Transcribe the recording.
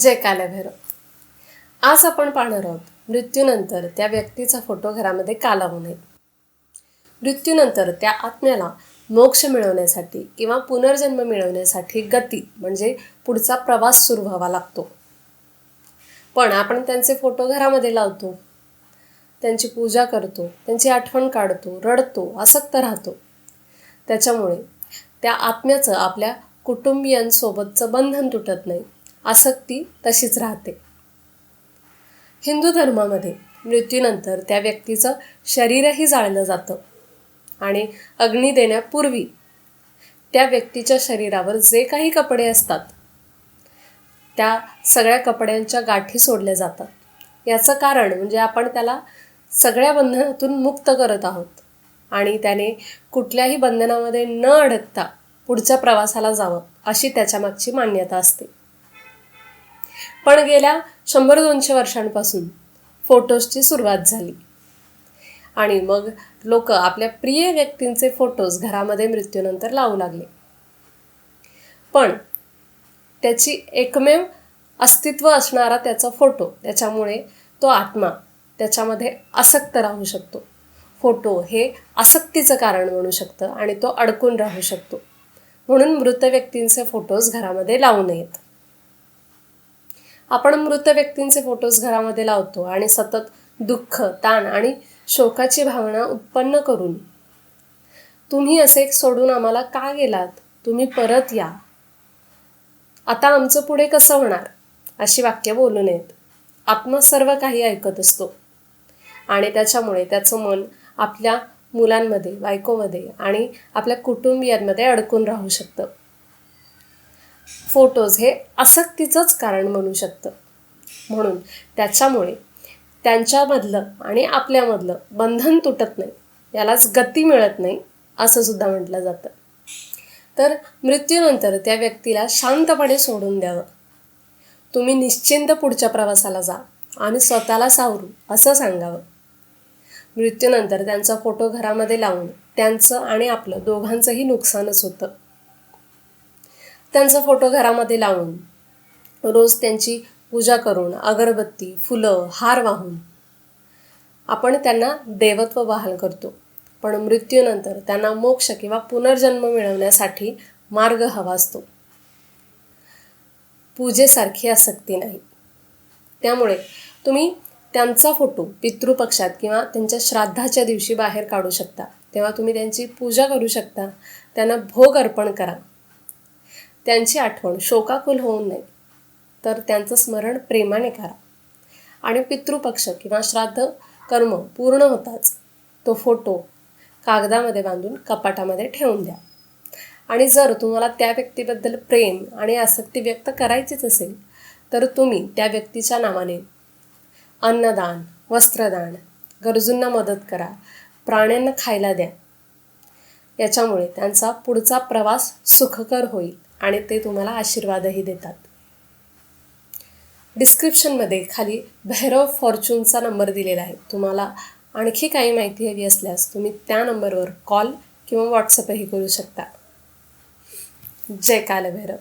जय कालभैरव. आज आपण पाहणार आहोत मृत्यूनंतर त्या व्यक्तीचा फोटो घरामध्ये का लावू नये? मृत्यूनंतर त्या आत्म्याला मोक्ष मिळवण्यासाठी किंवा पुनर्जन्म मिळवण्यासाठी गती म्हणजे पुढचा प्रवास सुरू व्हावा लागतो. पण आपण त्यांचे फोटो घरामध्ये लावतो त्यांची पूजा करतो त्यांची आठवण काढतो रडतो आसक्त राहतो. त्याच्यामुळे त्या आत्म्याचं आपल्या कुटुंबियांसोबतचं बंधन तुटत नाही. आसक्ती तशीच राहते. हिंदू धर्मामध्ये मृत्यूनंतर त्या व्यक्तीचं शरीरही जाळलं जातं आणि अग्नी देण्यापूर्वी त्या व्यक्तीच्या शरीरावर जे काही कपडे असतात त्या सगळ्या कपड्यांच्या गाठी सोडल्या जातात. याचं कारण म्हणजे आपण त्याला सगळ्या बंधनातून मुक्त करत आहोत आणि त्याने कुठल्याही बंधनामध्ये न अडकता पुढच्या प्रवासाला जावं अशी त्याच्यामागची मान्यता असते. पण गेल्या शंभर दोनशे वर्षांपासून फोटोजची सुरुवात झाली. आणि मग लोक आपल्या प्रिय व्यक्तींचे फोटोज घरामध्ये मृत्यूनंतर लावू लागले. पण त्याची एकमेव अस्तित्व असणारा त्याचा फोटो त्याच्यामुळे तो आत्मा त्याच्यामध्ये आसक्त राहू शकतो. फोटो हे आसक्तीचं कारण म्हणू शकतं आणि तो अडकून राहू शकतो. म्हणून मृत व्यक्तींचे फोटोज घरामध्ये लावू नयेत. आपण मृत व्यक्तींचे फोटोज घरामध्ये लावतो आणि सतत दुःख ताण आणि शोकाची भावना उत्पन्न करून तुम्ही असे सोडून आम्हाला का गेलात? तुम्ही परत या. आता आमचं पुढे कसं होणार? अशी वाक्य बोलू नयेत आत्मा सर्व काही ऐकत असतो. आणि त्याच्यामुळे त्याचं मन आपल्या मुलांमध्ये बायकोमध्ये आणि आपल्या कुटुंबियांमध्ये अडकून राहू शकतं. फोटोज हे आसक्तीचंच कारण म्हणू शकतं. म्हणून त्याच्यामुळे त्यांच्यामधलं आणि आपल्यामधलं बंधन तुटत नाही. यालाच गती मिळत नाही असं सुद्धा म्हटलं जातं. तर मृत्यूनंतर त्या व्यक्तीला शांतपणे सोडून द्यावं. तुम्ही निश्चिंत पुढच्या प्रवासाला जा आणि स्वतःला सावरू असं सांगावं. मृत्यूनंतर त्यांचा फोटो घरामध्ये लावून त्यांचं आणि आपलं दोघांचंही नुकसानच होतं. त्यांचा फोटो घरामध्ये लावून रोज त्यांची पूजा करून अगरबत्ती फुलं हार वाहून आपण त्यांना देवत्व बहाल करतो. पण मृत्यूनंतर त्यांना मोक्ष किंवा पुनर्जन्म मिळवण्यासाठी मार्ग हवा असतो. पूजेसारखी आसक्ती नाही. त्यामुळे तुम्ही त्यांचा फोटो पितृपक्षात किंवा त्यांच्या श्राद्धाच्या दिवशी बाहेर काढू शकता. तेव्हा तुम्ही त्यांची पूजा करू शकता. त्यांना भोग अर्पण करा. त्यांची आठवण शोकाकुल होऊ नये तर त्यांचं स्मरण प्रेमाने करा. आणि पितृपक्ष किंवा श्राद्ध कर्म पूर्ण होताच तो फोटो कागदामध्ये बांधून कपाटामध्ये ठेवून द्या. आणि जर तुम्हाला त्या व्यक्तीबद्दल प्रेम आणि आसक्ती व्यक्त करायचीच असेल तर तुम्ही त्या व्यक्तीच्या नावाने अन्नदान वस्त्रदान गरजूंना मदत करा प्राण्यांना खायला द्या. याच्यामुळे त्यांचा पुढचा प्रवास सुखकर होईल. आणि ते तुम्हाला आशीर्वादही देतात. डिस्क्रिप्शनमध्ये खाली भैरव फॉर्च्यूनचा नंबर दिलेला आहे. तुम्हाला आणखी काही माहिती हवी असल्यास तुम्ही त्या नंबरवर कॉल किंवा व्हॉट्सअपही करू शकता. जय कालभैरव.